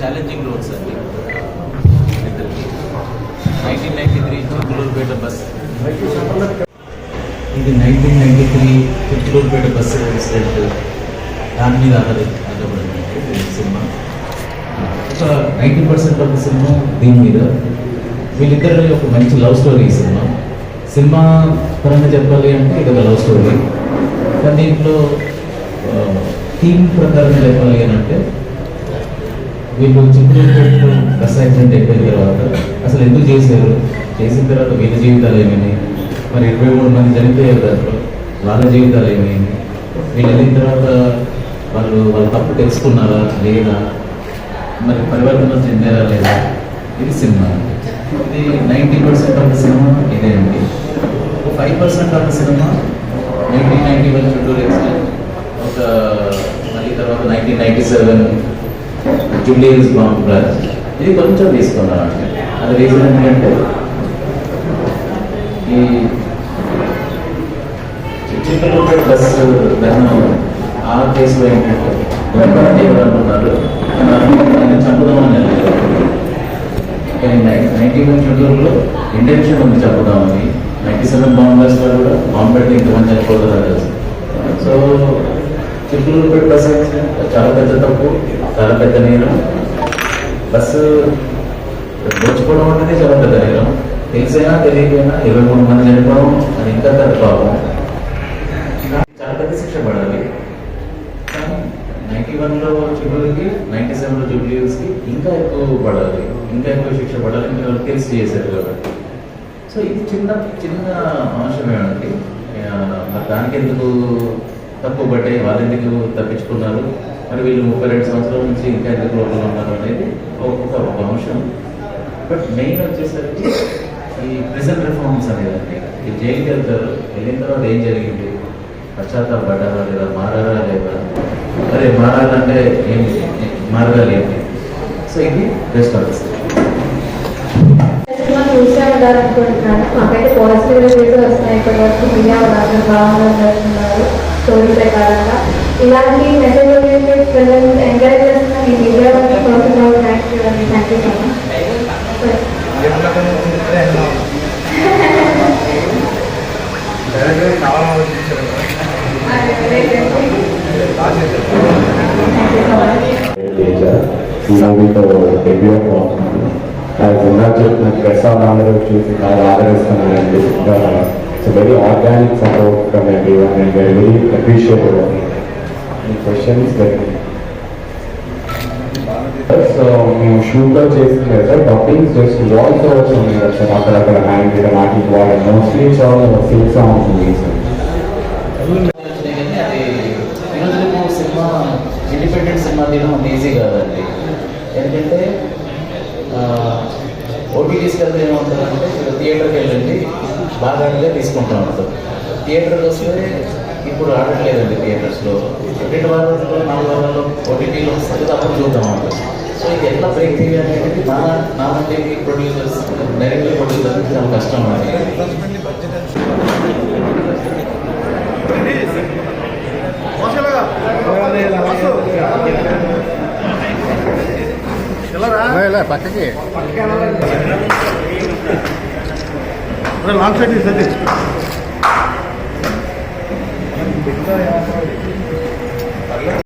Challenging roads అండి nineteen ninety three Gulurupeta bus ఇది nineteen ninety three Chitturupeta bus incident దాని మీద ఆధారపడింది సినిమా. ఒక నైంటీ పర్సెంట్ ఆఫ్ సినిమా దీని మీద. వీళ్ళిద్దరి ఒక మంచి లవ్ స్టోరీ ఈ సినిమా. సినిమా పరంగా చెప్పాలి అంటే ఇది ఒక లవ్ స్టోరీ. కానీ దీంట్లో థీమ్ ప్రకారం చెప్పాలి అని అంటే వీళ్ళు చిత్తూరుపేటలో బస్ యాక్సిడెంట్ అయిపోయిన తర్వాత అసలు ఎందుకు చేశారు? చేసిన తర్వాత వీళ్ళ జీవితాలు ఏమైనాయి? మరి ఇరవై మూడు మంది చనిపోయారు దాంట్లో వాళ్ళ జీవితాలు ఏమైంది వీళ్ళు వెళ్ళిన తర్వాత వాళ్ళు వాళ్ళ తప్పు తెలుసుకున్నారా? లేదా? మరి పరివర్తన చెందారా లేదా? ఇది సినిమా. ఇది ninety percent of the cinema ఇదే అండి. Five percent of the cinema nineteen ninety one two accident ఒక మళ్ళీ తర్వాత nineteen ninety seven Julius bomb ఇది కొంచెం తీసుకున్నాం అంటే అది రీజన్ ఏంటంటే ఈ చిత్తూరుపేట బస్ దహనం ఆ కేసులో ఏంటంటే వెంటనే ఎవరు అనుకున్నారు చంపుదామని వెళ్ళారు కానీ నైన్టీ వన్ చిత్తూరులో ఇంటెన్షన్ ఉంది చంపుదామని. నైన్టీ సెవెన్ బాంబ్లో కూడా బాంబు పెట్టి ఇంతమంది చనిపోతారు సో చిత్తూరుపేట బస్ చాలా పెద్ద తప్పు. చాలా పెద్ద నేరం బస్సు దోచుకోవడం అనేది చాలా పెద్ద నేరం తెలిసైనా తెలియకైనా ఇరవై మూడు మంది చనిపోవడం అది ఇంకా పెద్ద పాపం. చాలా పెద్ద శిక్ష పడాలి. నైన్టీ వన్లో చివరికి నైన్టీ సెవెన్లో జూబ్లీస్కి ఇంకా ఎక్కువ పడాలి. ఇంకా ఎక్కువ శిక్ష పడాలి ఇంకా వాళ్ళు తెలిసి చేశారు కాబట్టి. సో ఇది చిన్న చిన్న అంశమే అండి. మరి దానికి ఎందుకు తక్కువ పడ్డాయి? వాళ్ళు ఎందుకు తప్పించుకున్నారు? మరి వీళ్ళు ముప్పై రెండు సంవత్సరాల నుంచి ఇంకా ఎందుకు లోపల ఉన్నారు అనేది ఒక ఒక అంశం. బట్ మెయిన్ వచ్చేసరికి ఈ ప్రిజన్ రిఫార్మ్స్ అనేదండి. ఈ జైలుకి వెళ్తారు వెళ్ళిన తర్వాత ఏం జరిగింది? పశ్చాత్తాపడ్డారా లేదా మారారా లేదా? అరే మారాలంటే ఏం మార్గాలు ఏంటి సో ఇది బెస్ట్ ఆఫీస్ అనుకుంటున్నాను మాకైతే పాజిటివ్ రివ్యూస్ వస్తున్నాయి ఇప్పటి వరకు మీడియా వాళ్ళు బాగుందని స్టోరీ ప్రకారంగా. ఇలాంటి మెసేజ్ ఓరియంటెడ్ ఫిల్మ్ ఎంకరేజ్ చేస్తున్న మీ మీడియా వాళ్ళకి పర్సనల్ థ్యాంక్ యూ అండి థ్యాంక్ యూ సో మచ్ ఈ మూవీతో డెబ్యూ నాకు ఇందాక చెప్పిన ప్రసాద్ అందరూ చూసి నాకు ఆదరిస్తున్నానండి it's very organic support from everyone and very appreciated ఈ క్వశ్చన్స్ so మేము షూట్లో చేసింది సార్ డబ్బింగ్ జస్ట్ వాయిస్ వస్తుంది కదా సార్ అక్కడక్కడ హ్యాండ్ మీద వాటికి వాళ్ళు మోస్ట్లీ చాలా సిల్క్ సాంగ్స్ ఉంది సార్. సినిమా ఇండిపెండెంట్ సినిమా తీయడం అంత ఈజీ కాదండి ఎందుకంటే ఓటీటీస్కి వెళ్తే ఏమవుతుందంటే థియేటర్కి వెళ్ళండి బాగా ఆడితే తీసుకుంటా థియేటర్కి వస్తే ఇప్పుడు ఆడట్లేదండి థియేటర్స్లో. రెండు వారాల్లో నాలుగు వారాల్లో ఓటీటీలో వస్తుంది అప్పుడు చూద్దాం అంటారు సో ఇది ఎట్లా బ్రేక్ చేయాలి అనేది నా నా అంటే ప్రొడ్యూసర్స్ డైరెక్టర్ ప్రొడ్యూసర్స్ చాలా కష్టం అండి. పక్కకి. లాంగ్ సైడ్ సైడ్ ఎంత యాత్ర